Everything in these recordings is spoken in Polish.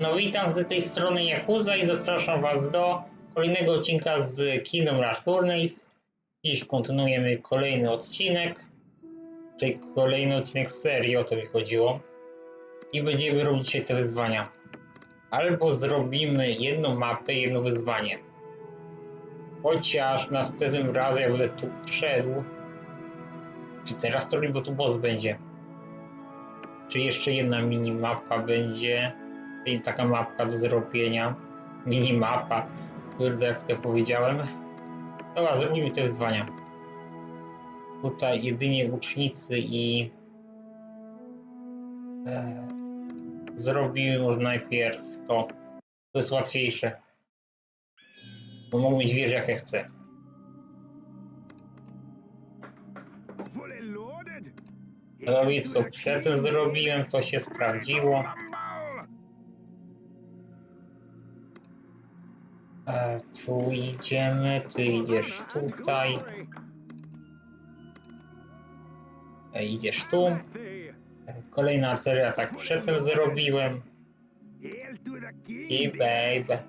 No witam z tej strony Yakuza i zapraszam Was do kolejnego odcinka z Kingdom Rush Furnace. Dziś kontynuujemy kolejny odcinek, czyli kolejny odcinek serii, o to mi chodziło. I będziemy robić dzisiaj te wyzwania. Albo zrobimy jedną mapę, jedno wyzwanie. Chociaż następnym razem jak będę tu wszedł, czy teraz to bo tu boss będzie. Czy jeszcze jedna minimapa będzie? I taka mapka do zrobienia. Minimapa. Kurde, jak to powiedziałem. Dobra, zrobimy te wyzwania. Tutaj jedynie łucznicy i... E, zrobimy może najpierw to. To jest łatwiejsze. Bo mogę mieć wieżę jak ja chcę. I co przedtem zrobiłem, to się sprawdziło. Tu idziemy, ty idziesz tutaj, e, idziesz tu. Kolejna seria tak przedtem zrobiłem. I babe,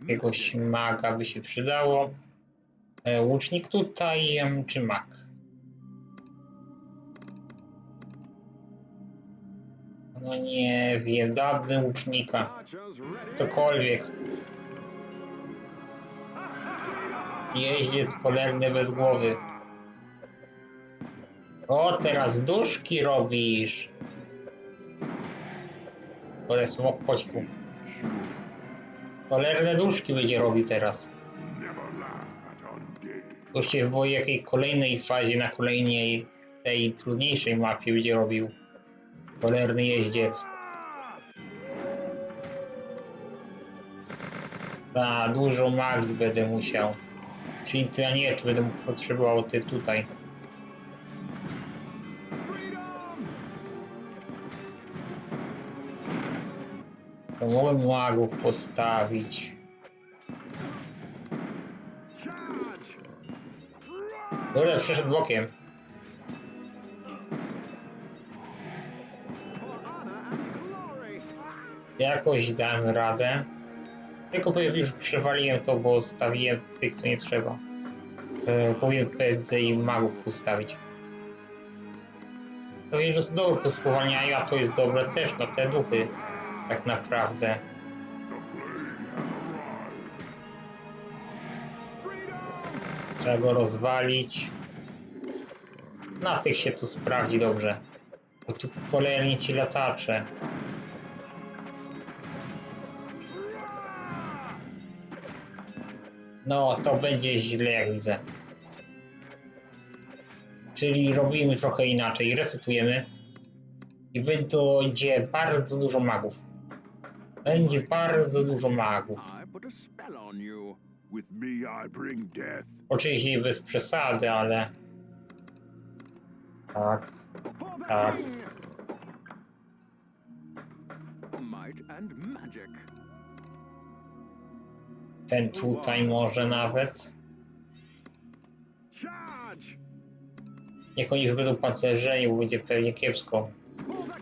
jakiegoś maga by się przydało. E, łucznik tutaj, czy mag? No nie wiem, dałbym łucznika. Cokolwiek. Jeździec cholerny bez głowy. O, teraz duszki robisz. Ale smok, chodź tu. Cholerne duszki będzie robił teraz. To się w jakiej kolejnej fazie, na kolejnej, tej trudniejszej mapie będzie robił. Cholerny jeździec. Za dużo magii będę musiał. Czyli to ja nie, czy będę potrzebował ty tutaj. To mogłem magów postawić. Dobra, przeszedł bokiem. Jakoś dałem radę. Tylko już przewaliłem to, bo stawiłem tych, co nie trzeba. E, powinien więcej magów postawić. To jest dobre pospowalniają, a to jest dobre też na te duchy. Tak naprawdę. Trzeba go rozwalić. Na tych się tu sprawdzi dobrze. Bo tu kolejni ci latacze. No, to będzie źle, jak widzę. Czyli robimy trochę inaczej. Resetujemy. I będzie bardzo dużo magów. Będzie bardzo dużo magów. Oczywiście bez przesady, ale... Tak. Tak. king. Might and magic. Ten tutaj może nawet. Niech oni już będą pancerzeni, bo będzie pewnie kiepsko.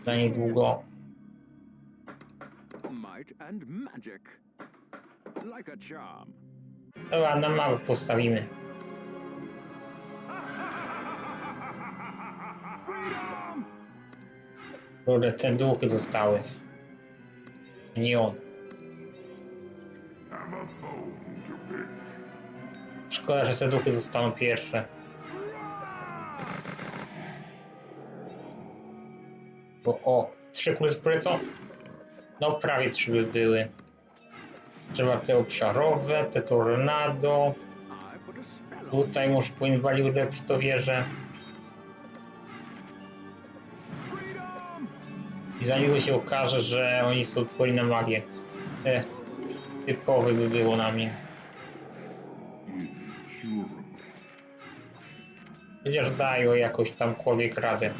Za niedługo. Dobra, na magów postawimy. Kurde, te duchy zostały. Nie on. Szkoda, że te duchy zostaną pierwsze. Bo o, trzy kule polecą? No prawie trzy by były. Trzeba te obszarowe, te tornado. Tutaj może powinien walił ulepszyć to wieżę. I za się okaże, że oni są odporni na magię. E, typowy by było na mnie. Chociaż dają jakoś tam człowiek radę.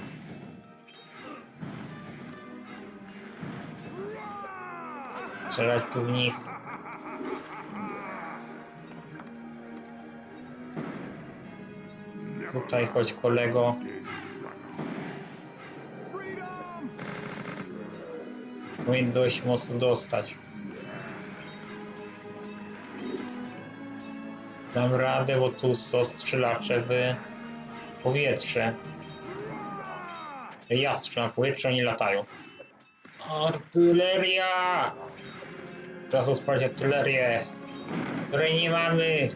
Strzelać tu w nich. Tutaj chodź kolego. Powinien dość mocno dostać. Dam radę, bo tu są strzelacze w powietrze. Ja strzelam w powietrze, oni latają. Artyleria! Czas odpalić artylerię, której nie mamy.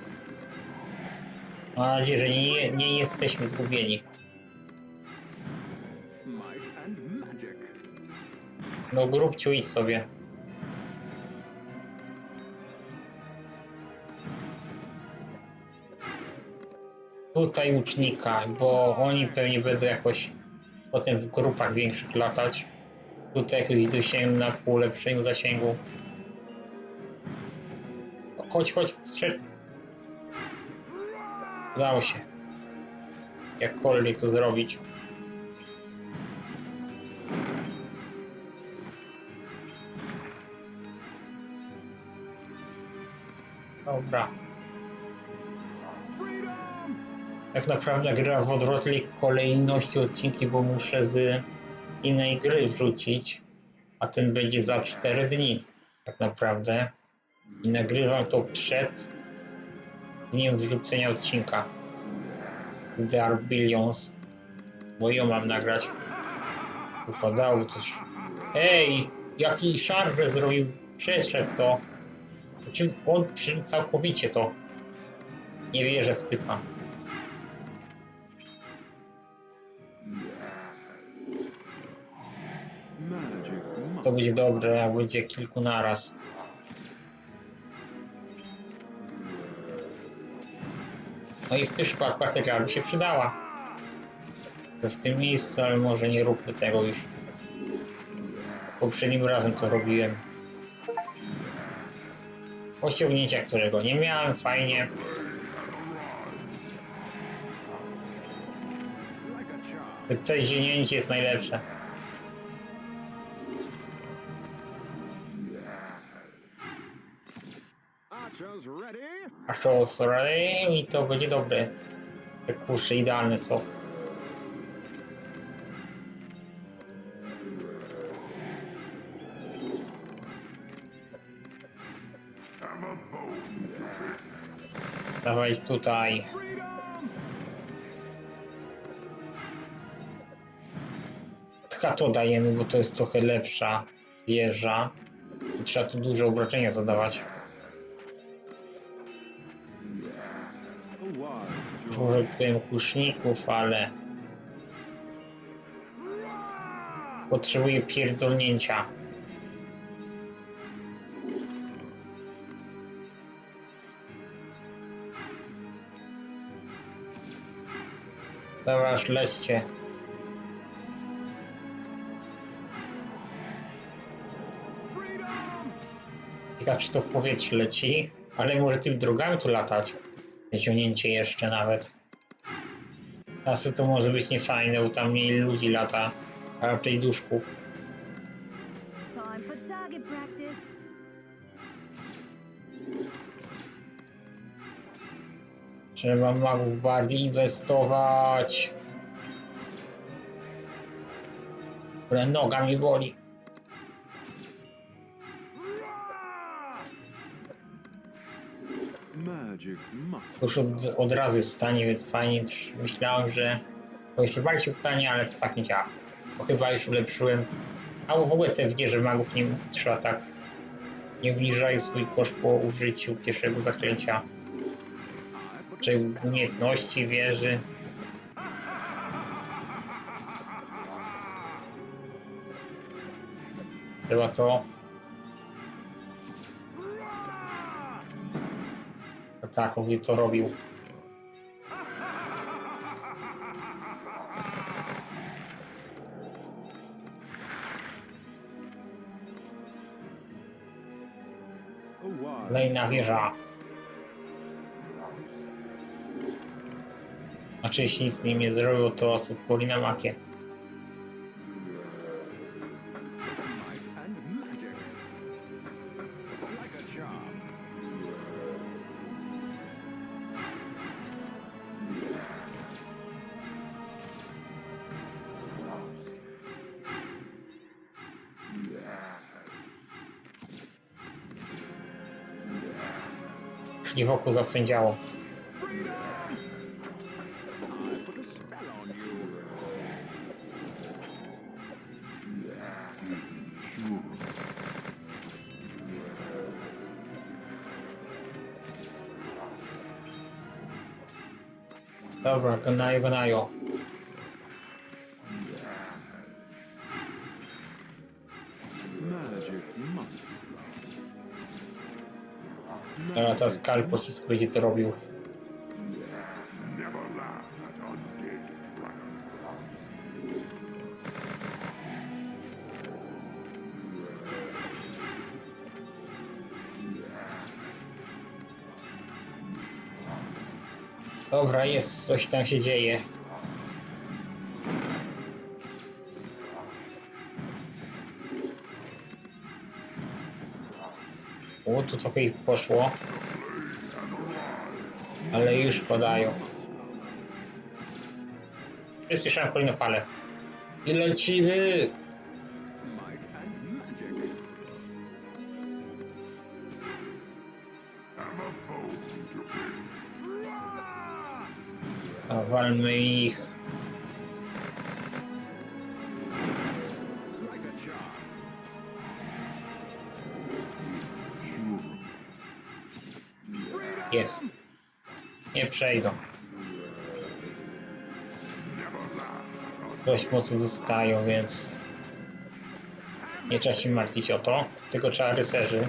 Mam nadzieję, że nie, nie jesteśmy zgubieni. No grubciu idź sobie. Tutaj łucznika, bo oni pewnie będą jakoś potem w grupach większych latać. Tutaj jakoś dosięgną na pół lepszego zasięgu. Chodź, chodź, strzel. Udało się. Jakkolwiek to zrobić. Dobra. Tak naprawdę gra w odwrotnej kolejności odcinki, bo muszę z innej gry wrzucić, a ten będzie za 4 dni tak naprawdę. I nagrywam to przed dniem wrzucenia odcinka z The Are Billions, bo ją mam nagrać. Wypadało coś. Ej, jaki szarże zrobił, przeszedł to. Znaczy, on całkowicie to. Nie wierzę w typa. Będzie dobre, jak będzie kilku naraz. No i w tych przypadkach ta gra by się przydała. To w tym miejscu, ale może nie róbmy tego już. Poprzednim razem to robiłem. Osiągnięcia, którego nie miałem, fajnie. To zienięcie jest najlepsze. A to sorry, i to będzie dobre. Te kurcze idealne są. Dawaj tutaj. Tylko to dajemy, bo to jest trochę lepsza wieża. Trzeba tu duże obrażenia zadawać. Powiem kuszników, ale potrzebuję pierdolnięcia. Dobra, lećcie. Ciekawe, czy to w powietrze leci, ale może tymi drogami tu latać. Ciągnięcie jeszcze nawet. Czasy to może być niefajne, bo tam mniej ludzi lata, a raczej duszków. Trzeba magów bardziej inwestować. Noga mi boli. Już od, od razu jest stanie, więc fajnie. Myślałem, że to jeszcze bardziej pytanie, ale to tak nie działa. Bo chyba już ulepszyłem. Albo w ogóle te wieże magów nie trzeba tak. Nie obniżają swój koszt po użyciu pierwszego zaklęcia. Czy umiejętności wieży. Chyba to. Tak, on to robił. Kolejna wieża. Znaczy, jeśli nic z nim nie zrobił, to odpowiem na makie. I wokół zasędziało. Dobra, gnają, gnają. Teraz ta skal pocisk będzie to robił. Dobra, jest, coś tam się dzieje. O, tu trochę poszło. Ale już podają. Przyspieszamy kolejną falę. I lecimy! A walmy ich. Jest. Nie przejdą. Dość mocno zostają, więc nie trzeba się martwić o to. Tylko trzeba rycerzy.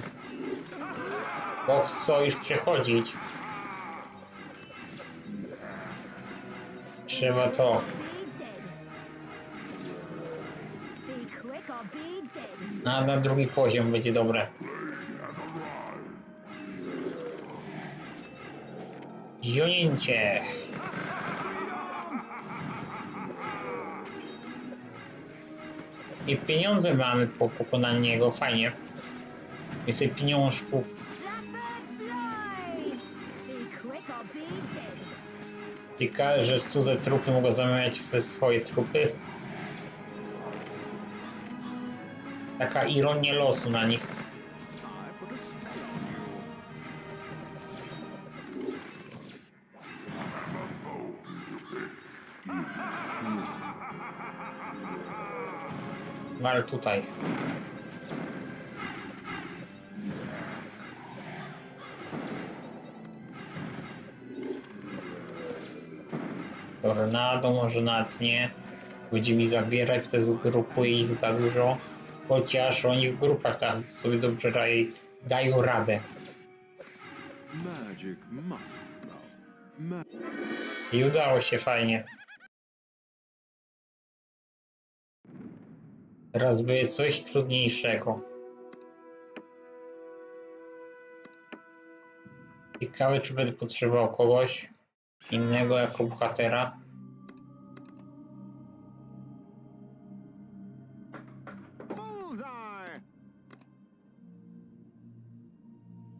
Bo chcą już przechodzić. Trzeba to. Dead. Na, na drugi poziom będzie dobre. Zionięcie. I pieniądze mamy po pokonaniu niego, fajnie. Więcej pieniążków. Ciekawe, że cudze trupy mogą zamieniać w swoje trupy. Taka ironia losu na nich. Wal tutaj. Tornado może nawet nie. Będzie mi zabierać, to zgrupuje ich za dużo. Chociaż oni w grupach tak sobie dobrze dają, dają radę. I udało się fajnie. Teraz będzie coś trudniejszego. Ciekawe, czy będę potrzebował kogoś innego jako bohatera.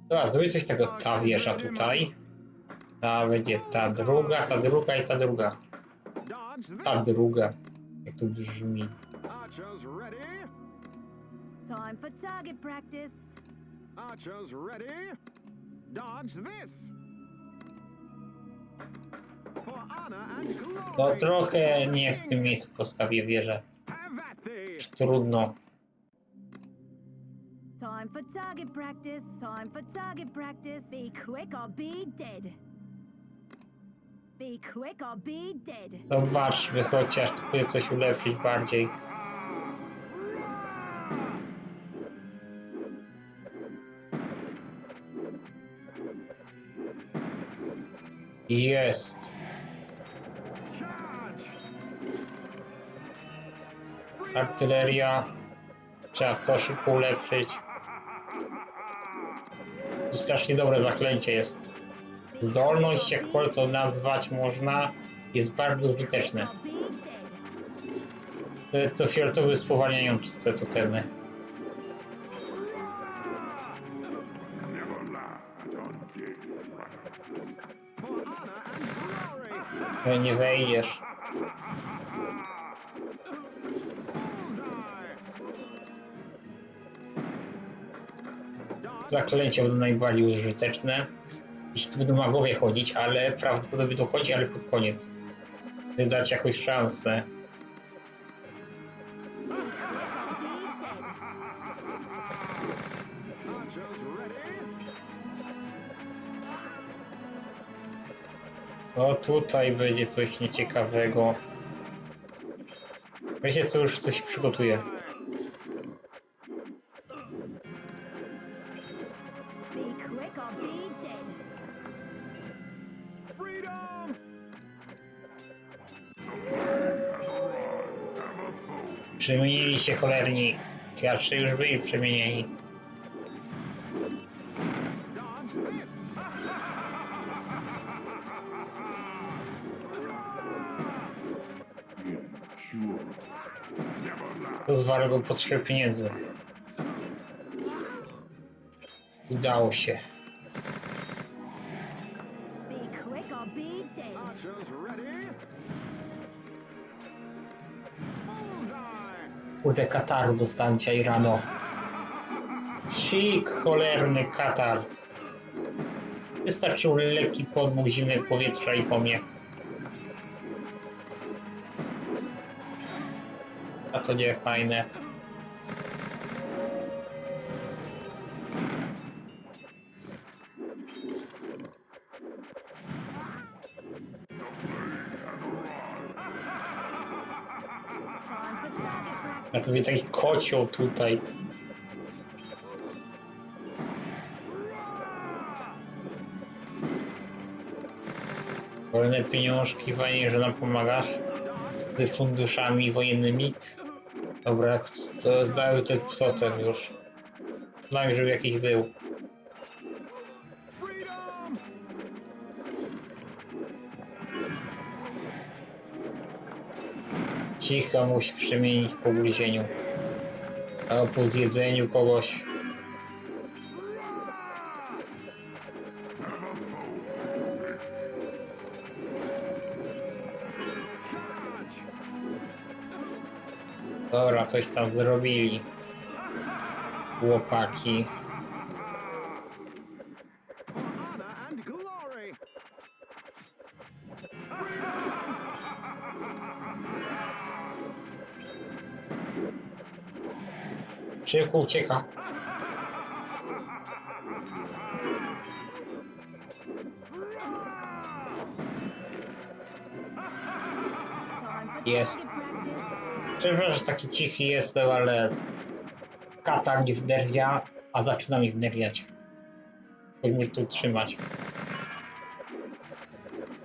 Dobra, zrobię coś tego, ta wieża tutaj. Ta będzie ta druga, ta druga i ta druga. Ta druga. Jak to brzmi. Archers ready. Time for target practice. Archers ready. Dodge this. For honor and glory. No trochę nie w tym miejscu postawię wieżę. Have that thee. Trudno. Time for target practice. Time for target practice. Be quick or be dead. Be quick or be dead. Zobaczmy chociaż tu coś ulepszyć bardziej. Jest. Artyleria. Trzeba to szybko ulepszyć. To strasznie dobre zaklęcie jest. Zdolność, jakkolwiek to nazwać można, jest bardzo użyteczne. To, to fioletowy spowalniające totemy. Never No nie wejdziesz. Zaklęcie będą najbardziej użyteczne. Jeśli tu będą magowie chodzić, ale prawdopodobnie to chodzi, ale pod koniec. By dać jakąś szansę. O, tutaj będzie coś nieciekawego. Wiecie co, już coś. Freedom! Przemienili się cholerni. Raczej już byli przemienieni. Be dead. Archers ready. Bullseye! Kurde, kataru dostałem dzisiaj rano. Sik, cholerny katar. Wystarczył lekki podmuch zimnego powietrza i po mnie. A to nie fajne. A to mnie taki kocioł tutaj. Wolne pieniążki, fajnie, że nam pomagasz z funduszami wojennymi. Dobra, to zdały ten totem już. Znam, żeby jakiś był. Cicho musi przemienić po ugryzieniu. Albo po zjedzeniu kogoś. Coś tam zrobili. Chłopaki. Szybko ucieka. Jest. Przepraszam, że taki cichy jestem, ale kata mnie wnerwia, a zaczyna mnie wnerwiać. Powinien tu trzymać.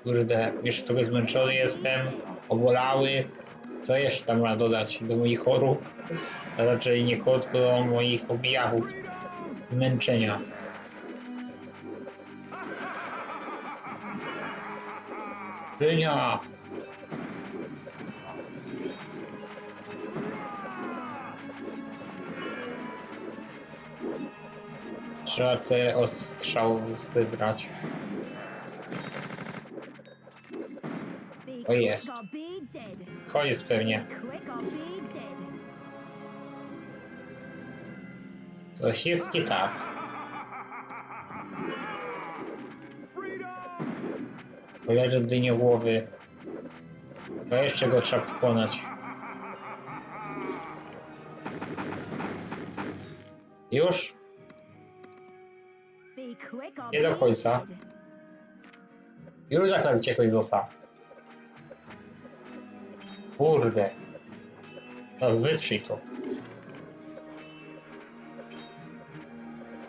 Kurde, wiesz, tego zmęczony jestem, obolały. Co jeszcze tam ma dodać do moich chorób? A raczej nie do moich objawów zmęczenia. Dynia! Trzeba te ostrzał wybrać. O, jest. dead. Koniec pewnie. Coś jest nie tak. Cholery dyniołowy. To jeszcze go trzeba pokonać. Już? Końca. Już jak tam cię ktoś został. Kurde. No wytrzyj to.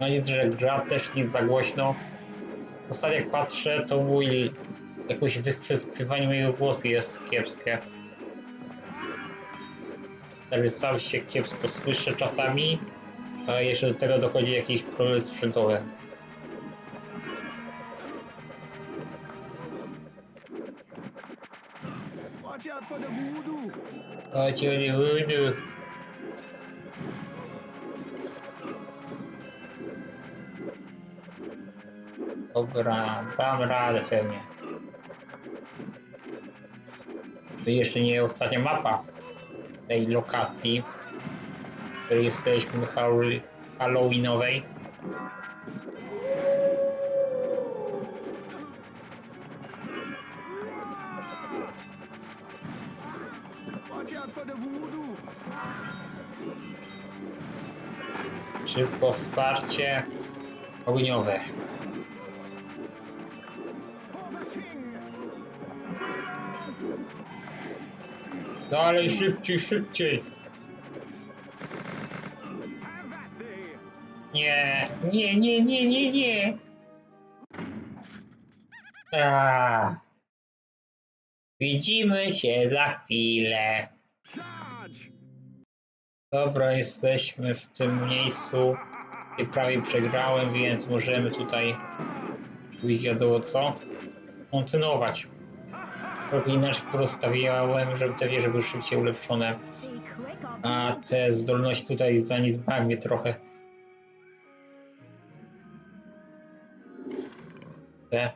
No nic, że gra też nic za głośno. Ostatnio jak patrzę, to mój jakoś wychwytywanie mojego głosu jest kiepskie. Także sam się kiepsko słyszę czasami, a jeszcze do tego dochodzi jakiś problem sprzętowy. Nie wyjdę. Dobra, dam radę pewnie. To jeszcze nie ostatnia mapa tej lokacji, w której jesteśmy hall- halloweenowej. De voodoo. Szybko wsparcie ogniowe. Dalej, szybciej, szybciej. Nie, nie, nie, nie, nie, nie. A. Widzimy się za chwilę. Charge. Dobra, jesteśmy w tym miejscu, gdzie prawie przegrałem, więc możemy tutaj wiadomo co, kontynuować. Trochę inaczej porozstawiałem, żeby te wieże były szybciej ulepszone, a te zdolności tutaj zaniedbałem je trochę. Te.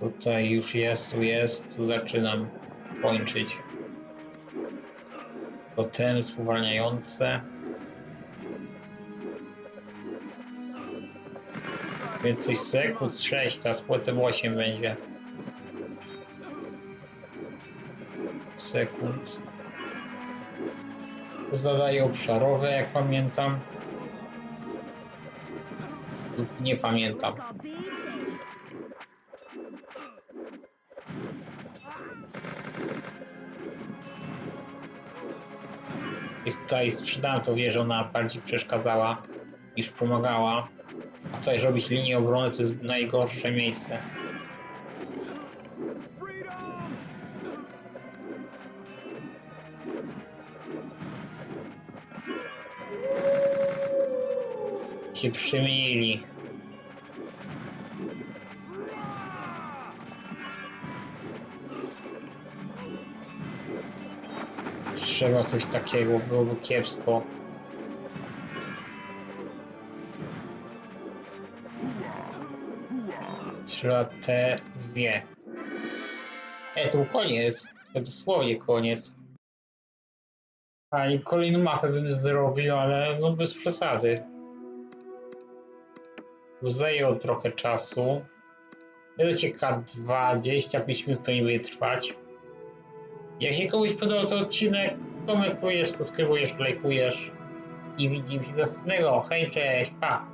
Tutaj już jest, tu jest, tu zaczynam kończyć. Totemy spowalniające. Więcej sekund, 6, teraz potem 8 będzie. Sekund. Zadaje obszarowe, jak pamiętam. Lub Nie pamiętam. Tutaj sprzedałem to wieżę, ona bardziej przeszkadzała niż pomagała. A tutaj robić linię obrony to jest najgorsze miejsce. Się przemienili. Trzeba coś takiego, byłoby kiepsko. Trzeba te dwie. E, to koniec. To dosłownie koniec. A i kolejną mapę bym zrobił, ale no bez przesady. Zajęło trochę czasu. Wiecie, K25 minut powinien trwać. Jak się komuś podobał ten odcinek, komentujesz, subskrybujesz, lajkujesz i widzimy się następnego. Hej, cześć, pa!